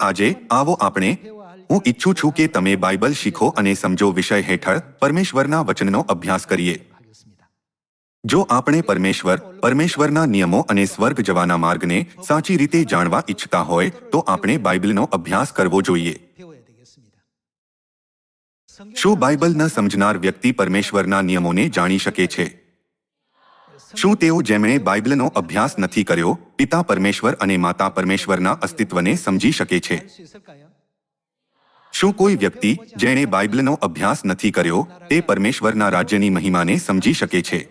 આજે આવો આપણે. હું ઈચ્છું છું કે તમે બાઇબલ શીખો અને સમજો વિષય હેઠળ પરમેશ્વરના વચનનો અભ્યાસ કરીએ. જો આપણે પરમેશ્વર, પરમેશ્વરના નિયમો અને સ્વર્ગ જવાના માર્ગને સાચી રીતે જાણવા ઈચ્છતા હોય, તો આપણે બાઇબલનો અભ્યાસ કરવો જોઈએ. શું બાઇબલ ન સમજનાર વ્યક્તિ પરમેશ્વરના નિયમોને જાણી શકે છે? શું તેઓ જેમણે બાઇબલનો અભ્યાસ નથી કર્યો, પિતા પરમેશ્વર અને માતા પરમેશ્વરના અસ્તિત્વને સમજી શકે છે? શું કોઈ વ્યક્તિ જેણે બાઇબલનો અભ્યાસ નથી કર્યો, તે પરમેશ્વરના રાજ્યની મહિમાને સમજી શકે છે?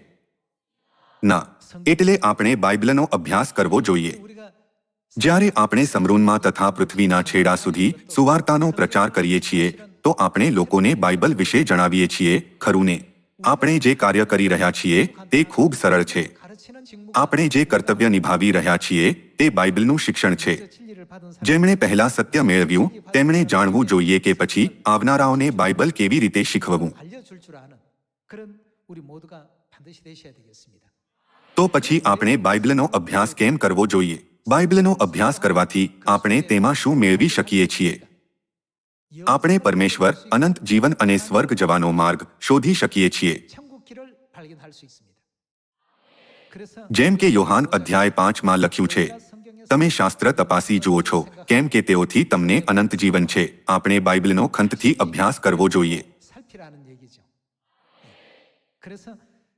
ના, એટલે આપણે બાઇબલનો અભ્યાસ કરવો જોઈએ. જ્યારે આપણે સમરૂનમાં તથા પૃથ્વીના છેડા સુધી સુવાર્તાનો પ્રચાર કરીએ છીએ, તો આપણે લોકોને બાઇબલ વિશે જણાવીએ છીએ, ખરું ને? આપણે જે કાર્ય કરી રહ્યા છીએ, તે ખૂબ સરળ છે. આપણે જે કર્તવ્ય નિભાવી રહ્યા છીએ, તે બાઇબલનું શિક્ષણ છે. જેમણે પહેલા સત્ય મેળવ્યું, તેમણે જાણવું જોઈએ કે પછી આવનારાઓને બાઇબલ કેવી રીતે શીખવવું. તો પછી આપણે બાઇબલનો અભ્યાસ કેમ કરવો જોઈએ? બાઇબલનો અભ્યાસ કરવાથી આપણે તેમાં શું મેળવી શકીએ છીએ? આપણે પરમેશ્વર, અનંત જીવન અને સ્વર્ગ જવાનો માર્ગ શોધી શકીએ છીએ. જેમ કે યોહાન અધ્યાય પાંચમાં લખ્યું છે, તમે શાસ્ત્ર તપાસી જુઓ છો, કેમ કે તેઓથી તમને અનંત જીવન છે. આપણે બાઇબલનો ખંતથી અભ્યાસ કરવો જોઈએ.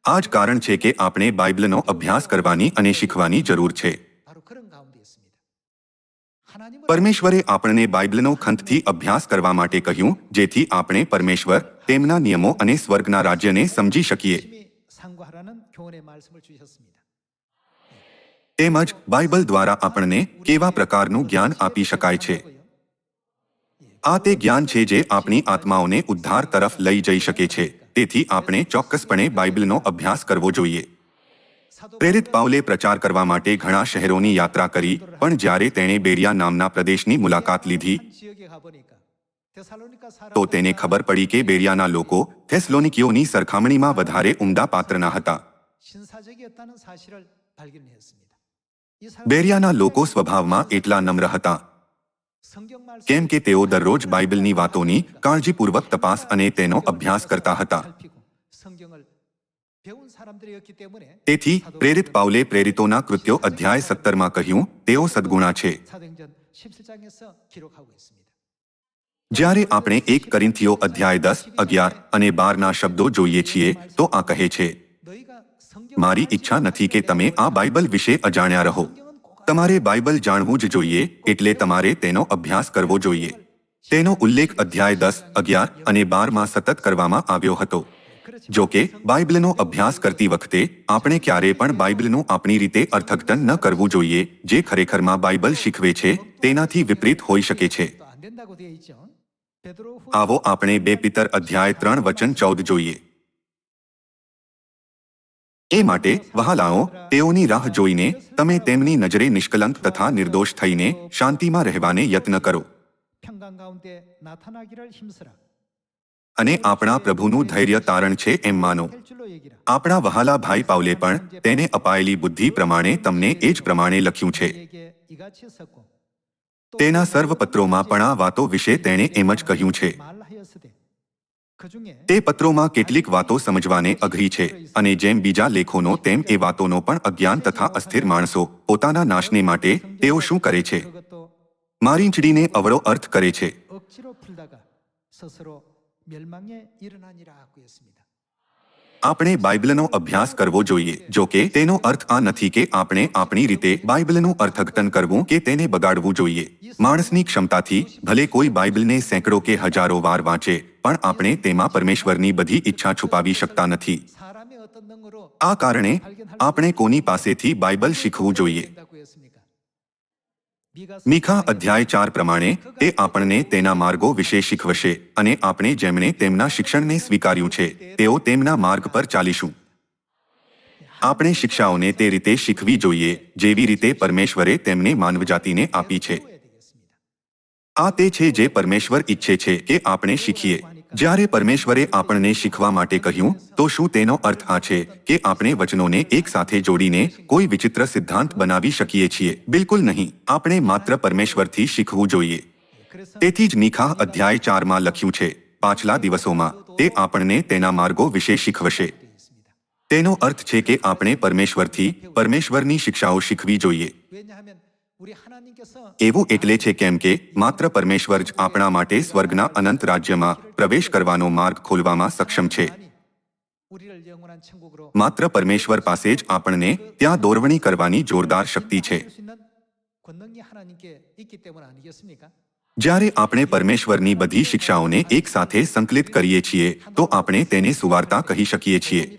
આ જ કારણ છે કે આપણે બાઇબલનો અભ્યાસ કરવાની અને શીખવાની જરૂર છે. પરમેશ્વરે આપણને બાઇબલનો ખંતથી અભ્યાસ કરવા માટે કહ્યું, જેથી આપણે પરમેશ્વર, તેમના નિયમો અને સ્વર્ગના રાજ્યને સમજી શકીએ. તેમજ બાઇબલ દ્વારા આપણને કેવા પ્રકારનું જ્ઞાન આપી શકાય છે. આ તે જ્ઞાન છે જે આપણી આત્માઓને ઉદ્ધાર તરફ લઈ જઈ શકે છે. તેથી આપણે ચોક્કસપણે બાઇબલનો અભ્યાસ કરવો જોઈએ. પ્રેરિત પાઉલે પ્રચાર કરવા માટે ઘણા શહેરોની યાત્રા કરી, પણ જ્યારે તેણે બેરિયા નામના પ્રદેશની મુલાકાત લીધી, તો તેને ખબર પડી કે બેરિયાના લોકો થેસ્લોનિકીઓની સરખામણીમાં વધારે ઉમદા પાત્રના હતા. બેરિયાના લોકો સ્વભાવમાં એટલા નમ્ર હતા. કેમ કે તેઓ દરરોજ બાઇબલની વાતોની કાળજીપૂર્વક તપાસ અને તેનો અભ્યાસ કરતા હતા તેથી પ્રેરિત પાઉલે પ્રેરિતોના કૃત્યો અધ્યાય સત્તરમાં કહ્યું તેઓ સદગુણા છે જ્યારે આપણે એક કરીંથીઓ અધ્યાય દસ અગિયાર અને બારના શબ્દો જોઈએ છીએ તો આ કહે છે મારી ઈચ્છા નથી કે તમે આ બાઇબલ વિશે અજાણ્યા રહો તમારે બાઇબલ જાણવું જ જોઈએ એટલે તમારે તેનો અભ્યાસ કરવો જોઈએ. તેનો ઉલ્લેખ અધ્યાય દસ, અગિયાર અને બારમાં સતત કરવામાં આવ્યો હતો. જો કે, બાઇબલનો અભ્યાસ કરતી વખતે આપણે ક્યારેય પણ બાઇબલનું આપણી રીતે અર્થઘટન ન કરવું જોઈએ. જે ખરેખરમાં બાઇબલ શીખવે છે, તેનાથી વિપરીત હોઈ શકે છે. આવો આપણે બે પિતર અધ્યાય ત્રણ વચન ચૌદ જોઈએ. એ માટે, વહાલાઓ, તેઓની રાહ જોઈને, તમે તેમની નજરે નિષ્કલંક તથા નિર્દોષ થઈને, શાંતિમાં રહેવાને યત્ન કરો. અને આપણા પ્રભુનું ધૈર્ય તારણ છે એમ માનો. આપણા વહાલા ભાઈ પાવલે પણ, તેને અપાયેલી બુદ્ધિ પ્રમાણે તમને એ જ પ્રમાણે લખ્યું છે. તેના સર્વ પત્રોમાં પણ આ વાતો વિશે તેણે એમ જ કહ્યું છે. તે પત્રોમાં કેટલીક વાતો સમજવાને અઘરી છે અને જેમ બીજા લેખોનો તેમ એ વાતોનો પણ અજ્ઞાન તથા અસ્થિર માણસો પોતાના નાશને માટે તેઓ શું કરે છે? મારીંચડીને અવળો અર્થ કરે છે. આપણે બાઇબલનો અભ્યાસ કરવો જોઈએ, જો કે તેનો અર્થ આ નથી કે આપણે આપણી રીતે બાઇબલનું અર્થઘટન કરવું કે તેને બગાડવું જોઈએ. માણસની ક્ષમતાથી ભલે કોઈ બાઇબલને સેંકડો કે હજારો વાર વાંચે, પણ આપણે તેમાં પરમેશ્વરની બધી ઈચ્છા છુપાવી શકતા નથી. આ કારણે આપણે કોની પાસેથી બાઇબલ શીખવું જોઈએ? મીખા અધ્યાય ચાર પ્રમાણે તે આપણને તેના માર્ગો વિશે શીખવશે અને આપણે જેમણે તેમના શિક્ષણને સ્વીકાર્યું છે, તેઓ તેમના માર્ગ પર ચાલીશું. આપણે શિક્ષાઓને તે રીતે શીખવી જોઈએ, જેવી રીતે પરમેશ્વરે તેમને માનવજાતિને આપી છે. આ તે છે જે પરમેશ્વર ઈચ્છે છે કે આપણે શીખીએ. જ્યારે પરમેશ્વરે આપણને શીખવા માટે કહ્યું, તો શું તેનો અર્થ આ છે કે આપણે વચનોને એક સાથે જોડીને કોઈ વિચિત્ર સિદ્ધાંત બનાવી શકીએ છીએ? બિલકુલ નહીં. આપણે માત્ર પરમેશ્વરથી શીખવું જોઈએ. તેથી જ નિખા અધ્યાય ચારમાં લખ્યું છે, પાછલા દિવસોમાં તે આપણને તેના માર્ગો વિશે શીખવશે. તેનો અર્થ છે કે આપણે પરમેશ્વરથી પરમેશ્વરની શિક્ષાઓ શીખવી જોઈએ. એવું એટલે છે કેમ કે માત્ર પરમેશ્વર જ આપણા માટે સ્વર્ગના અનંત રાજ્યમાં પ્રવેશ કરવાનો માર્ગ ખોલવામાં સક્ષમ છે. માત્ર પરમેશ્વર પાસે જ આપણને ત્યાં દોરવણી કરવાની જોરદાર શક્તિ છે. જ્યારે આપણે પરમેશ્વરની બધી શિક્ષાઓને એકસાથે સંકલિત કરીએ છીએ તો આપણે તેને સુવાર્તા કહી શકીએ છીએ.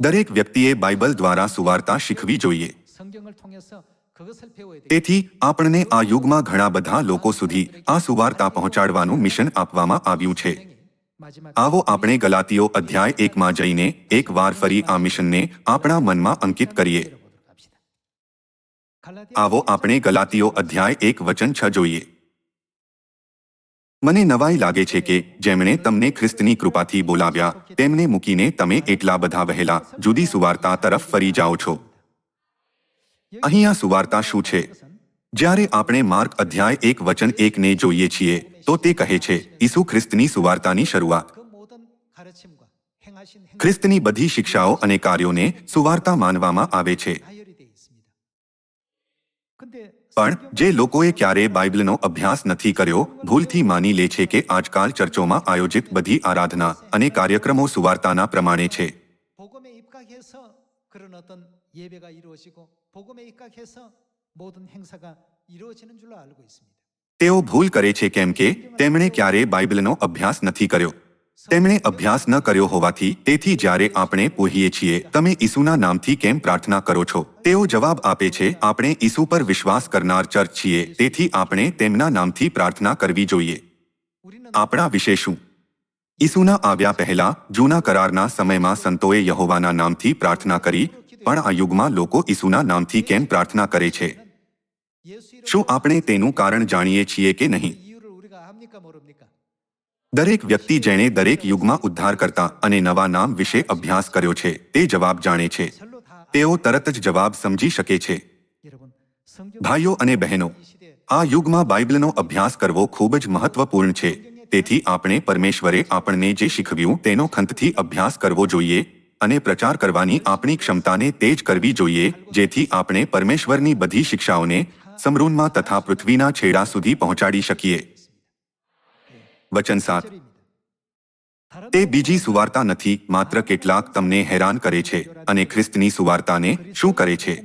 દરેક વ્યક્તિએ બાઇબલ દ્વારા સુવાર્તા શીખવી જોઈએ. તેથી આપણને આ યુગમાં ઘણા બધા લોકો સુધી આ સુવાર્તા પહોંચાડવાનું મિશન આપવામાં આવ્યું છે. આવો આપણે ગલાતીઓ અધ્યાય એકમાં જઈને એક વાર ફરી આ મિશનને આપણા મનમાં અંકિત કરીએ. આવો આપણે ગલાતીઓ અધ્યાય એક વચન છ જોઈએ. મને નવાઈ લાગે છે કે જેમણે તમને ખ્રિસ્તની કૃપાથી બોલાવ્યા, તેમને મૂકીને તમે એટલા બધા વહેલા જુદી સુવાર્તા તરફ ફરી જાઓ છો. અહીંયા સુવાર્તા શું છે? જ્યારે આપણે માર્ગ અધ્યાય એક વચન એકને જોઈએ છીએ, તો તે કહે છે, ઈસુ ખ્રિસ્તની સુવાર્તાની શરૂઆત. ખ્રિસ્તની બધી શિક્ષાઓ અને કાર્યોને સુવાર્તા માનવામાં આવે છે. પણ જે લોકોએ ક્યારેય બાઇબલનો અભ્યાસ નથી કર્યો ભૂલથી માની લે છે કે આજકાલ ચર્ચોમાં આયોજિત બધી આરાધના અને કાર્યક્રમો સુવાર્તાના પ્રમાણે છે. તેઓ ભૂલ કરે છે કેમ કે તેમણે ક્યારેય બાઇબલનો અભ્યાસ નથી કર્યો. તેમણે અભ્યાસ ન કર્યો હોવાથી, તેથી જ્યારે આપણે પોહીએ છીએ, તમે ઈસુના નામથી કેમ પ્રાર્થના કરો છો? તેઓ જવાબ આપે છે, આપણે ઈસુ પર વિશ્વાસ કરનાર ચર્ચ છીએ, તેથી આપણે તેમના નામથી પ્રાર્થના કરવી જોઈએ. આપણા વિશે શું? ઈસુના આવ્યા પહેલા, જૂના કરારના સમયમાં સંતોએ યહોવાના નામથી પ્રાર્થના કરી, પણ આ યુગમાં લોકો ઈસુના નામથી કેમ પ્રાર્થના કરે છે? શું આપણે તેનું કારણ જાણીએ છીએ કે નહીં? દરેક વ્યક્તિ જેણે દરેક યુગમાં ઉદ્ધાર કરતા અને નવા નામ વિશે અભ્યાસ કર્યો છે, તે જવાબ જાણે છે. તેઓ તરત જ જવાબ સમજી શકે છે. ભાઈઓ અને બહેનો, આ યુગમાં બાઇબલનો અભ્યાસ કરવો ખૂબ જ મહત્વપૂર્ણ છે. તેથી આપણે પરમેશ્વરે આપણને જે શીખવ્યું તેનો ખંતથી અભ્યાસ કરવો જોઈએ અને પ્રચાર કરવાની આપણી ક્ષમતાને તેજ કરવી જોઈએ, જેથી આપણે પરમેશ્વરની બધી શિક્ષાઓને સમરૂનમાં તથા પૃથ્વીના છેડા સુધી પહોંચાડી શકીએ. વચન સાત. તે બીજી સુવાર્તા નથી, માત્ર કેટલાક તમને હેરાન કરે છે અને ખ્રિસ્તની સુવાર્તાને શું કરે છે?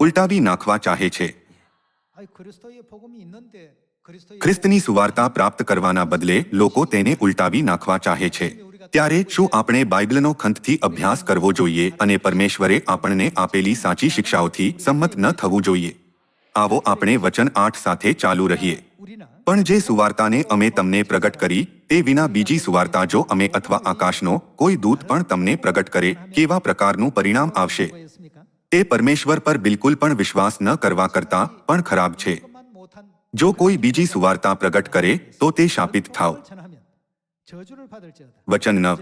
ઉલટાવી નાખવા ચાહે છે. ખ્રિસ્તની સુવાર્તા પ્રાપ્ત કરવાના બદલે લોકો તેને ઉલટાવી નાખવા ચાહે છે. ત્યારે શું આપણે બાઇબલનો ખંતથી અભ્યાસ કરવો જોઈએ અને પરમેશ્વરે આપણને આપેલી સાચી શિક્ષાઓથી સંમત ન થવું જોઈએ? આવો આપણે વચન આઠ સાથે ચાલુ રહીએ. પણ જે સુવાર્તાને અમે તમને પ્રગટ કરી, તે વિના બીજી સુવાર્તા જો અમે અથવા આકાશનો કોઈ દૂત પણ તમને પ્રગટ કરે, કેવા પ્રકારનું પરિણામ આવશે? તે પરમેશ્વર પર બિલકુલ પણ વિશ્વાસ ન કરવા કરતા પણ ખરાબ છે. જો કોઈ બીજી સુવાર્તા પ્રગટ કરે, તો તે શાપિત થાવ વચન નવ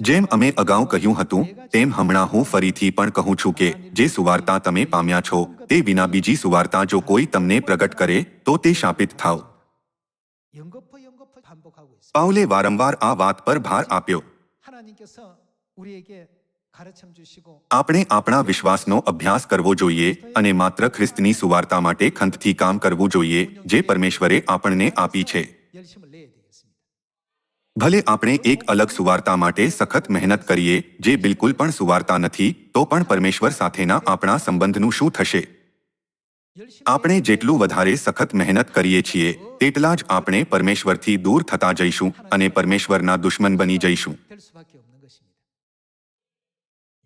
જેમ અમે અગાઉ કહ્યું હતું તેમ હમણાં હું ફરીથી પણ કહું છું કે જે સુવાર્તા તમે પામ્યા છો તે વિના બીજી સુવાર્તા જો કોઈ તમને પ્રગટ કરે તો તે શાપિત થાવ. પાઉલે વારંવાર આ વાત પર ભાર આપ્યો. આપણે આપણા વિશ્વાસનો અભ્યાસ કરવો જોઈએ અને માત્ર ખ્રિસ્તની સુવાર્તા માટે ખંતથી કામ કરવું જોઈએ જે પરમેશ્વરે આપણને આપી છે. ભલે આપણે એક અલગ સુવાર્તા માટે સખત મહેનત કરીએ, જે બિલકુલ પણ સુવાર્તા નથી, તો પણ પરમેશ્વર સાથેના આપણા સંબંધનું શું થશે? આપણે જેટલું વધારે સખત મહેનત કરીએ છીએ, તેટલા જ આપણે પરમેશ્વરથી દૂર થતા જઈશું અને પરમેશ્વરના દુશ્મન બની જઈશું.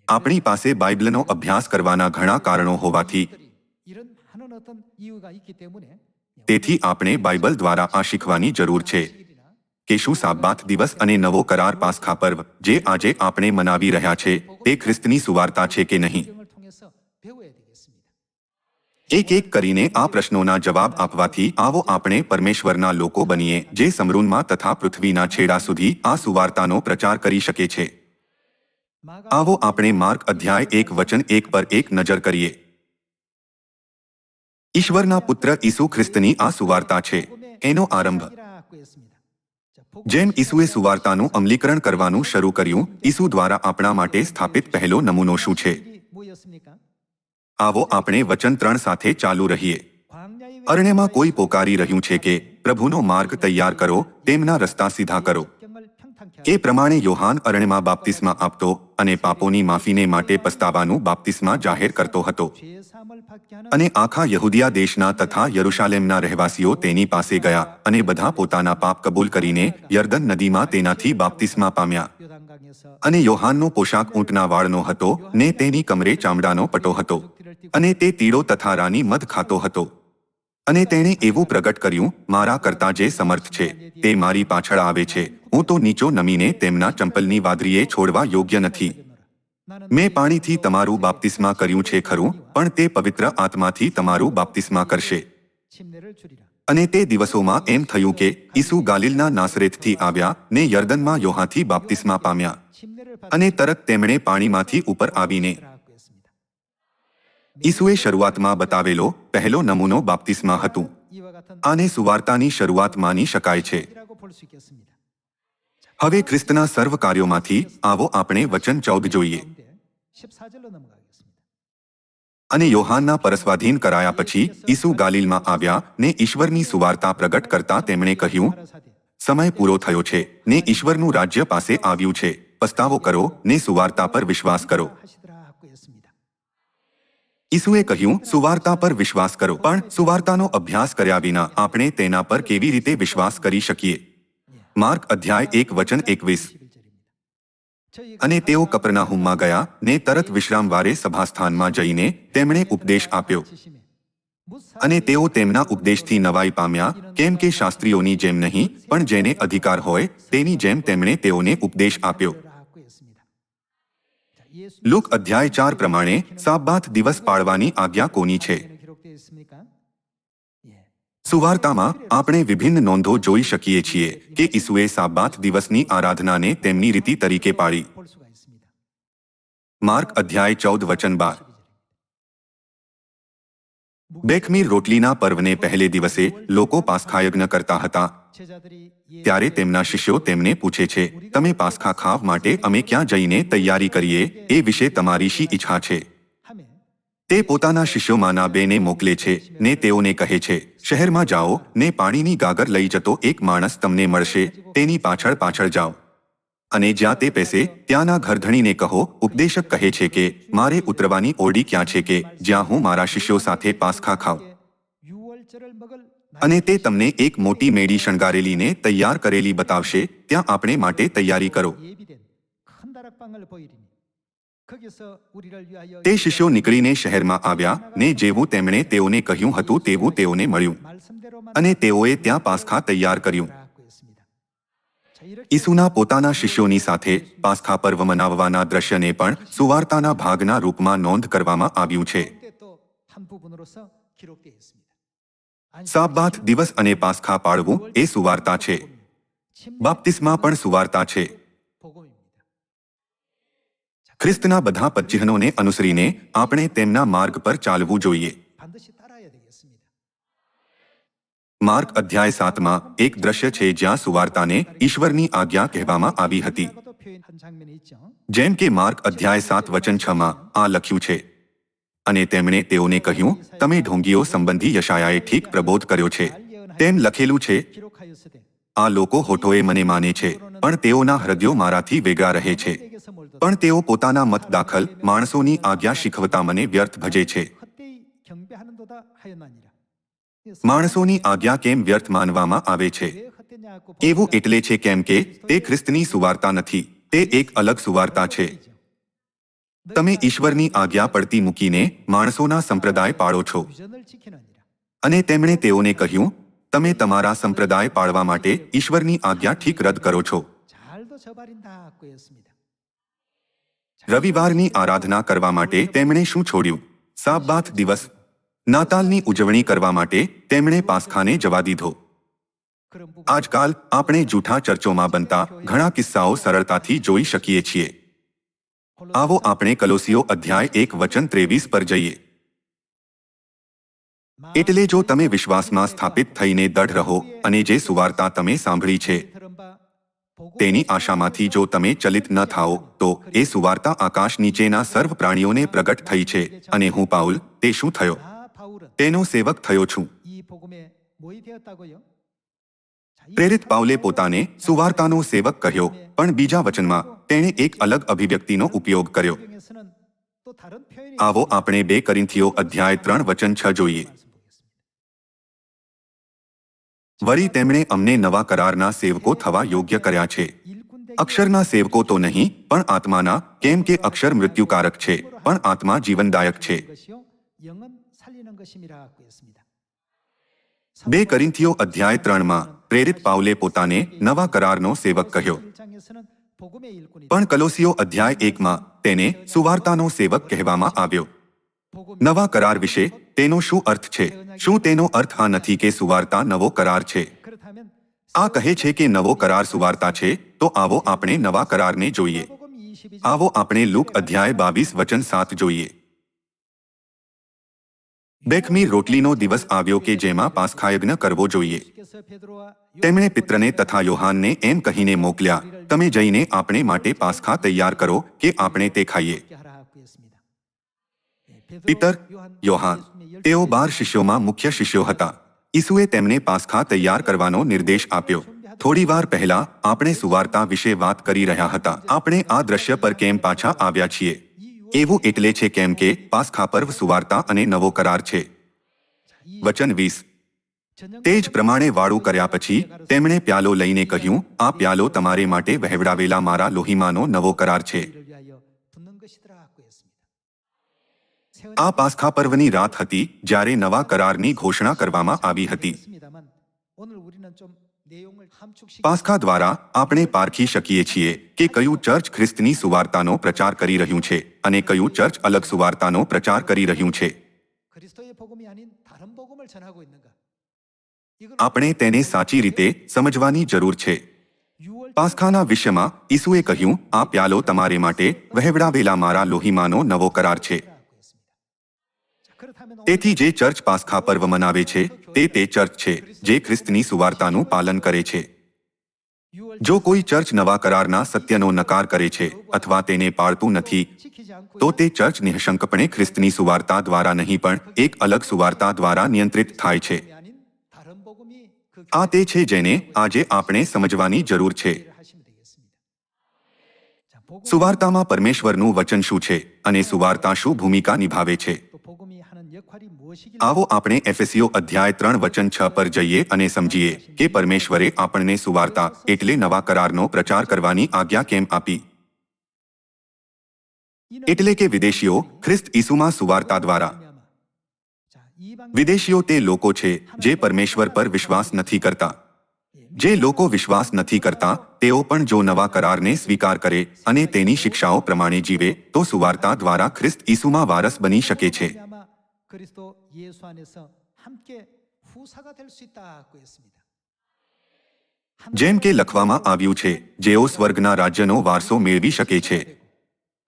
આપણી પાસે બાઇબલનો અભ્યાસ કરવાના ઘણા કારણો હોવાથી તેથી આપણે બાઇબલ દ્વારા આ શીખવાની જરૂર છે. કેશુ સાબબાત દિવસ અને નવો કરાર પાસખા પર્વ, જે આજે આપણે મનાવી રહ્યા છે, તે ખ્રિસ્તની સુવાર્તા છે કે નહીં? એક એક કરીને આ પ્રશ્નોના જવાબ આપવાથી આવો આપણે પરમેશ્વરના લોકો બનીએ, જે સમૃનમાં તથા પૃથ્વીના છેડા સુધી આ સુવાર્તાનો પ્રચાર કરી શકે છે. આવો આપણે માર્ગ અધ્યાય એક વચન એક પર એક નજર કરીએ. ઈશ્વરના પુત્ર ઈસુ ખ્રિસ્તની આ સુવાર્તા છે. એનો આરંભ જેમ ઈસુએ સુવાર્તાનું અમલીકરણ કરવાનું શરૂ કર્યું, ઈસુ દ્વારા આપણા માટે સ્થાપિત પહેલો નમૂનો શું છે? આવો આપણે વચન ત્રણ સાથે ચાલુ રહીએ. અરણ્યમાં કોઈ પોકારી રહ્યું છે કે પ્રભુનો માર્ગ તૈયાર કરો, તેમના રસ્તા સીધા કરો. એ પ્રમાણે યોહાન અરણ્યમાં બાપ્તિસ્મા આપતો અને પાપોની માફીને માટે પસ્તાવાનું બાપ્તિસ્મા જાહેર કરતો હતો. અને આખા યહૂદિયા દેશના તથા યરુશાલેમના રહેવાસીઓ તેની પાસે ગયા અને બધા પોતાના પાપ કબૂલ કરીને યર્દન નદીમાં તેનાથી બાપ્તિસમાં પામ્યા. અને યોહાનનો પોશાક ઊંટના વાળનો હતો ને તેની કમરે ચામડાનો પટો હતો. અને તે તીડો તથા રાની મધ ખાતો હતો. અને તેણે એવું પ્રગટ કર્યું, મારા કરતા જે સમર્થ છે, તે મારી પાછળ આવે છે. હું તો નીચો નમીને તેમના ચંપલની વાદરીએ છોડવા યોગ્ય નથી. મેં પાણીથી તમારું બાપ્તિસ્મા કર્યું છે ખરું પણ તે પવિત્ર આત્માથી તમારું બાપ્તિસ્મા કરશે. અને તે દિવસોમાં એમ થયું કે ઈસુ ગાલિલના નાસરેથથી આવ્યા ને યર્દનમાં યોહાથી બાપ્તિસ્મા પામ્યા. અને તરત તેમણે પાણીમાંથી ઉપર આવીને ઈસુએ શરૂઆતમાં બતાવેલો પહેલો નમૂનો બાપ્તિસ્મા હતું. આને સુવાર્તાની શરૂઆત માની શકાય છે. હવે ખ્રિસ્તના સર્વ કાર્યોમાંથી આવો આપણે વચન ચૌદ જોઈએ. અને યોહાનના પરસ્વાધીન કરાયા પછી ઈસુ ગાલિલમાં આવ્યા ને ઈશ્વરની સુવાર્તા પ્રગટ કરતા તેમણે કહ્યું, સમય પૂરો થયો છે, ને ઈશ્વરનું રાજ્ય પાસે આવ્યું છે. પસ્તાવો કરો, ને સુવાર્તા પર વિશ્વાસ કરો. ઈસુએ કહ્યું, સુવાર્તા પર વિશ્વાસ કરો, પણ સુવાર્તાનો અભ્યાસ કર્યા વિના આપણે તેના પર કેવી રીતે વિશ્વાસ કરી શકીએ? માર્ક અધ્યાય એક વચન એકવીસ. અને તેઓ કપરનાહુમમાં ગયા, ને તરત વિશ્રામવારે સભાસ્થાનમાં જઈને તેમણે ઉપદેશ આપ્યો. અને તેઓ તેમના ઉપદેશથી નવાઈ પામ્યા, કેમ કે શાસ્ત્રીઓની જેમ નહીં, પણ જેને અધિકાર હોય, તેની જેમ તેમણે તેઓને ઉપદેશ આપ્યો. લુક અધ્યાય ચાર પ્રમાણે સાબાત દિવસ પાળવાની આજ્ઞા કોની છે? સુવાર્તામાં આપણે વિભિન્ન નોંધો જોઈ શકીએ છીએ કે ઈસુએ સાબાત દિવસની આરાધનાને તેમની રીતિ તરીકે પાડી માર્ક અધ્યાય ચૌદ વચન બાર. બેખમીર રોટલીના પર્વને પહેલે દિવસે લોકો પાસ્ખાયજ્ઞ કરતા હતા. ત્યારે તેમના શિષ્યો તેમને પૂછે છે, તમે પાસ્ખા ખાવ માટે અમે ક્યાં જઈને તૈયારી કરીએ? એ વિશે તમારી શી ઈચ્છા છે? તે પોતાના શિષ્યોમાંના બેને મોકલે છે ને તેઓને કહે છે શહેરમાં જાઓ, ને પાણીની ગાગર લઈ જતો એક માણસ તમને મળશે, તેની પાછળ પાછળ જાઓ. અને જ્યાં તે પેસે ત્યાંના ઘરધણીને કહો, ઉપદેશક કહે છે કે, મારે ઉતરવાની ઓરડી ક્યાં છે કે, જ્યાં હું મારા શિષ્યો સાથે પાસખા ખાઉં. અને તે તમને એક મોટી મેડી શણગારેલીને તૈયાર કરેલી બતાવશે, ત્યાં આપણે માટે તૈયારી કરો. તે શિષ્યો નીકળીને શહેરમાં આવ્યા ને જેવું તેમણે તેઓને કહ્યું હતું તેવું તેઓને મળ્યું. અને તેઓએ ત્યાં પાસખા તૈયાર કર્યું. ઈસુના પોતાના શિષ્યોની સાથે પાસખા પર્વ મનાવવાના દ્રશ્યને પણ સુવાર્તાના ભાગના રૂપમાં નોંધ કરવામાં આવ્યું છે. સાબબાથ દિવસ અને પાસખા પાડવું એ સુવાર્તા છે. બાપ્તિસ્મા પણ સુવાર્તા છે. ખ્રિસ્તના બધા પદચિહ્નોને અનુસરીને આપણે તેમના માર્ગ પર ચાલવું જોઈએ. માર્ક અધ્યાય સાતમાં એક દ્રશ્ય છે જ્યાં સુવાર્તાને ઈશ્વરની આજ્ઞા કહેવામાં આવી હતી. જેમ કે માર્ક અધ્યાય સાત વચન છમાં આ લખ્યું છે. અને તેમણે તેઓને કહ્યું, તમે ઢોંગીઓ સંબંધી યશાયાએ ઠીક પ્રબોધ કર્યો છે. તેમ લખેલું છે, આ લોકો હોઠોએ મને માને છે, પણ તેઓના હૃદયો મારાથી વેગા રહે છે. પણ તેઓ પોતાના મત દાખલ માણસોની આજ્ઞા શીખવતા મને વ્યર્થ ભજે છે. માણસોની આજ્ઞા કેમ વ્યર્થ માનવામાં આવે છે? એવું એટલે છે કેમ કે તે ખ્રિસ્તની સુવાર્તા નથી, તે એક અલગ સુવાર્તા છે. તમે ઈશ્વરની આજ્ઞા પડતી મૂકીને માણસોના સંપ્રદાય પાળો છો. અને તેમણે તેઓને કહ્યું, તમે તમારા સંપ્રદાય પાળવા માટે ઈશ્વરની આજ્ઞા ઠીક રદ કરો છો. રવિવારની આરાધના કરવા માટે તેમણે શું છોડ્યું? સાબબાથ દિવસ. નાતાલની ઉજવણી કરવા માટે તેમણે પાસખાને જવા દીધો. આજકાલ આપણે જૂઠા ચર્ચોમાં બનતા ઘણા કિસ્સાઓ સરળતાથી જોઈ શકીએ છીએ. આવો આપણે કલોસીઓ અધ્યાય એક વચન ત્રેવીસ પર જઈએ. એટલે જો તમે વિશ્વાસમાં સ્થાપિત થઈને દઢ રહો અને જે સુવાર્તા તમે સાંભળી છે તેની આશામાંથી જો તમે ચલિત ન થાઓ તો એ સુવાર્તા આકાશ નીચેના સર્વ પ્રાણીઓને પ્રગટ થઈ છે. અને હું પાઉલ તે શું થયો? તેનો સેવક થયો છું. પ્રેરિત પાઉલે પોતાને સુવાર્તાનો સેવક કહ્યો પણ બીજા વચનમાં તેણે એક અલગ અભિવ્યક્તિનો ઉપયોગ કર્યો. આવો આપણે બે કરીંથીઓ અધ્યાય ત્રણ વચન છ જોઈએ. વળી તેમણે અમને નવા કરારના સેવકો થવા યોગ્ય કર્યા છે અક્ષરના સેવકો તો નહીં પણ આત્માના કેમ કે અક્ષર મૃત્યુકારક છે પણ આત્મા જીવનદાયક છે બે કરિંથીઓ અધ્યાય ત્રણમાં પ્રેરિત પાઉલે પોતાને નવા કરારનો સેવક કહ્યો પણ કલોસીઓ અધ્યાય એકમાં તેને સુવાર્તાનો સેવક કહેવામાં આવ્યો નવા કરાર વિશે તેનો શું અર્થ છે શું તેનો અર્થ આ નથી કે સુવાર્તા નવો કરાર છે આ કહે છે કે નવો કરાર સુવાર્તા છે તો આવો આપણે નવા કરારને જોઈએ આવો આપણે લુક અધ્યાય બાવીસ વચન સાત જોઈએ બેખમી રોટલીનો દિવસ આવ્યો કે જેમાં પાસખાયજ્ઞ કરવો જોઈએ તેમણે પિત્રને તથા યોહાનને એમ કહીને મોકલ્યા તમે જઈને આપણે માટે પાસખા તૈયાર કરો કે આપણે તે ખાઈએ પીતર, યોહાન. તેઓ બાર શિષ્યોમાં મુખ્ય શિષ્યો હતા. ઈસુએ તેમને પાસખા તૈયાર કરવાનો નિર્દેશ આપ્યો. થોડી વાર પહેલા આપણે સુવાર્તા વિશે વાત કરી રહ્યા હતા. આપણે આ દ્રશ્ય પર કેમ પાછા આવ્યા છીએ? એવું એટલે છે કેમ કે પાસખા પર્વ સુવાર્તા અને નવો કરાર છે. વચન વીસ. તે જ પ્રમાણે વાળું કર્યા પછી તેમણે પ્યાલો લઈને કહ્યું, આ પ્યાલો તમારે માટે વહેવડાવેલા મારા લોહીમાનો નવો કરાર છે. આ પાસ્ખા પર્વની રાત હતી જ્યારે નવા કરારની ઘોષણા કરવામાં આવી હતી. પાસખા દ્વારા આપણે પારખી શકીએ છીએ કે કયું ચર્ચ ખ્રિસ્તની સુવાર્તાનો પ્રચાર કરી રહ્યું છે અને કયું ચર્ચ અલગ સુવાર્તાનો પ્રચાર કરી રહ્યું છે. આપણે તેને સાચી રીતે સમજવાની જરૂર છે. પાસ્ખાના વિષયમાં ઈસુએ કહ્યું, આ પ્યાલો તમારે માટે વહેવડાવેલા મારા લોહીમાનો નવો કરાર છે. તેથી જે ચર્ચ પાસખા પર્વ મનાવે છે, તે તે ચર્ચ છે, જે ખ્રિસ્તની સુવાર્તાનું પાલન કરે છે. જો કોઈ ચર્ચ નવા કરારના સત્યનો નકાર કરે છે અથવા તેને પાળતું નથી, તો તે ચર્ચ નિઃશંકપણે ખ્રિસ્તની સુવાર્તા દ્વારા નહીં પણ એક અલગ સુવાર્તા દ્વારા નિયંત્રિત થાય છે. આ તે છે જેને આજે આપણે સમજવાની જરૂર છે. સુવાર્તામાં પરમેશ્વરનું વચન શું છે અને સુવાર્તા શું ભૂમિકા નિભાવે છે? આવો આપણે એફએસસીઓ અધ્યાય ત્રણ વચન છ પર જઈએ અને સમજીએ કે પરમેશ્વરે આપણને સુવાર્તા એટલે નવા કરારનો પ્રચાર કરવાની આજ્ઞા કેમ આપી એટલે કે વિદેશીઓ ખ્રિસ્ત ઈસુમાં સુવાર્તા દ્વારા વિદેશીઓ તે લોકો છે જે પરમેશ્વર પર વિશ્વાસ નથી કરતા જે લોકો વિશ્વાસ નથી કરતા તેઓ પણ જો નવા કરારને સ્વીકાર કરે અને તેની શિક્ષાઓ પ્રમાણે જીવે તો સુવાર્તા દ્વારા ખ્રિસ્ત ઈસુમાં વારસ બની શકે છે 그리스도 예수 안에서 함께 후사가 될 수 있다고 했습니다. જેમ કે લખવામાં આવ્યું છે જેઓ સ્વર્ગના રાજ્યનો વારસો મેળવી શકે છે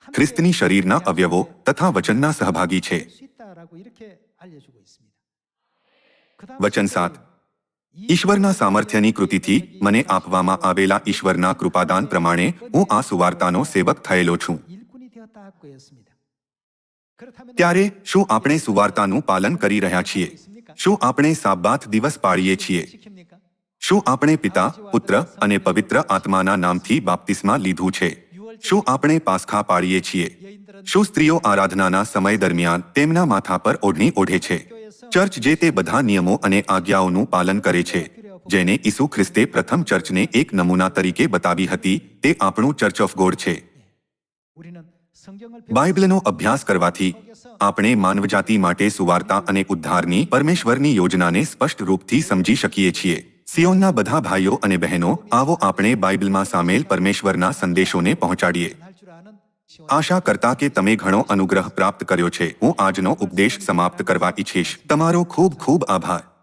ખ્રિસ્તની શરીરના અવયવો તથા વચનના સહભાગી છે 수 있다라고 이렇게 알려주고 있습니다. 그다음 વચન સાત ઈશ્વરના સામર્થ્યની કૃતિથી મને આપવામાં આવેલા ઈશ્વરના કૃપાદાન પ્રમાણે હું આ સુવાર્તાનો સેવક થયેલો છું ત્યારે શું આપણે સુવાર્તાનું પાલન કરી રહ્યા છીએ? શું આપણે સાબાત દિવસ પાળીએ છીએ? શું આપણે પિતા પુત્ર અને પવિત્ર આત્માના નામથી બાપ્તિસ્મા લીધું છે? શું આપણે પાસખા પાળીએ છીએ? શું સ્ત્રીઓ આરાધનાના સમય દરમિયાન તેમના માથા પર ઓઢણી ઓઢે છે? ચર્ચ જે તે બધા નિયમો અને આજ્ઞાઓનું પાલન કરે છે જેને ઈસુ ખ્રિસ્તે પ્રથમ ચર્ચને એક નમૂના તરીકે બતાવી હતી તે આપણું ચર્ચ ઓફ ગોડ છે. બાઇબલનો અભ્યાસ કરવાથી આપણે માનવજાતિ માટે સુવાર્તા અને ઉદ્ધારની પરમેશ્વરની યોજનાને સ્પષ્ટ રૂપથી સમજી શકીએ છીએ. સિયોનના બધા ભાઈઓ અને બહેનો, આવો આપણે બાઇબલમાં સામેલ પરમેશ્વરના સંદેશોને પહોંચાડીએ. આશા કરતા કે તમે ઘણો અનુગ્રહ પ્રાપ્ત કર્યો છે. હું આજનો ઉપદેશ સમાપ્ત કરવા ઈચ્છીશ. તમારો ખૂબ ખૂબ આભાર.